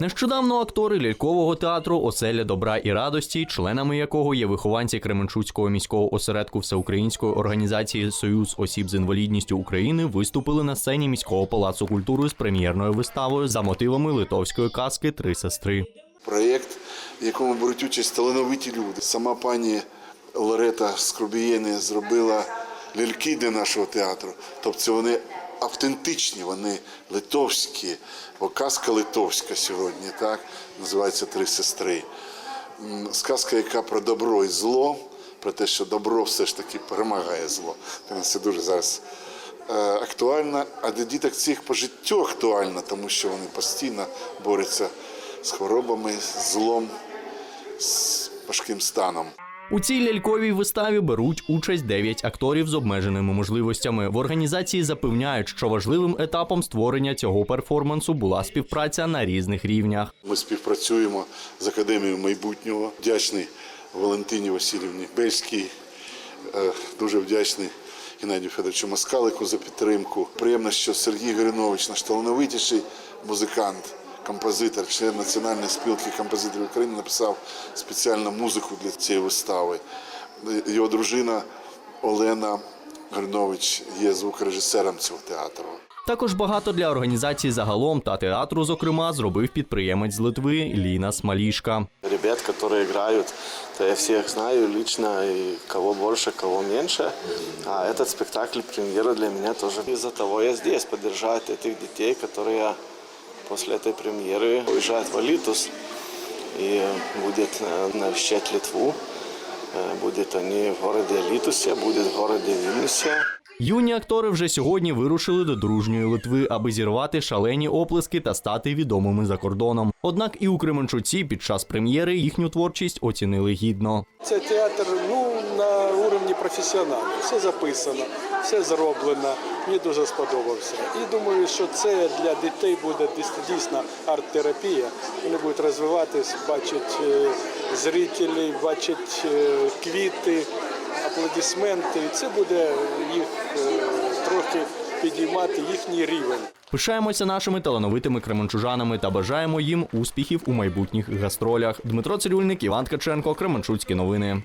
Нещодавно актори лялькового театру Оселя добра і радості, членами якого є вихованці Кременчуцького міського осередку Всеукраїнської організації Союз осіб з інвалідністю України, виступили на сцені міського палацу культури з прем'єрною виставою за мотивами литовської казки Три сестри. Проєкт, в якому беруть участь талановиті люди. Сама пані Лорета Скрубієни зробила ляльки для нашого театру. Тобто вони автентичні, вони литовські, бо казка литовська сьогодні, так? Називається Три сестри. Сказка, яка про добро і зло, про те, що добро все ж таки перемагає зло. Це дуже зараз е, актуально, а для діток цих по життю актуально, тому що вони постійно борються з хворобами, з злом, з важким станом. У цій ляльковій виставі беруть участь 9 акторів з обмеженими можливостями. В організації запевняють, що важливим етапом створення цього перформансу була співпраця на різних рівнях. Ми співпрацюємо з Академією майбутнього. Вдячний Валентині Васильівні Бельській, е, дуже вдячний Геннадію Федоровичу Москалику за підтримку. Приємно, що Сергій Горинович, наш талановитіший музикант, композитор, член Національної спілки композиторів України, написав спеціальну музику для цієї вистави. Його дружина Олена Горинович є звукорежисером цього театру. Також багато для організації загалом та театру, зокрема, зробив підприємець з Литви Ліна Смалішка. Ребят, которые играют, то я всех знаю лично, и кого больше, кого меньше. А этот спектакль, премьера для меня тоже. Из-за того я здесь, поддержать этих детей, которые после этой премьеры уезжают в Алитус и будет э, навещать Литву. Э, Будет они в городе Алитусе, будет в городе Вильнюсе. Юні актори вже сьогодні вирушили до дружньої Литви, аби зірвати шалені оплески та стати відомими за кордоном. Однак і у Кременчуці під час прем'єри їхню творчість оцінили гідно. Це театр ну, на уровні професіоналів. Все записано, все зроблено. Мені дуже сподобався. І думаю, що це для дітей буде дійс- дійсно арт-терапія. Вони будуть розвиватись, бачать е, зрителів, бачать е, квіти, аплодисменти. Це буде їх е, трохи підіймати їхній рівень. Пишаємося нашими талановитими кременчужанами та бажаємо їм успіхів у майбутніх гастролях. Дмитро Цирюльник, Іван Ткаченко, Кременчуцькі новини.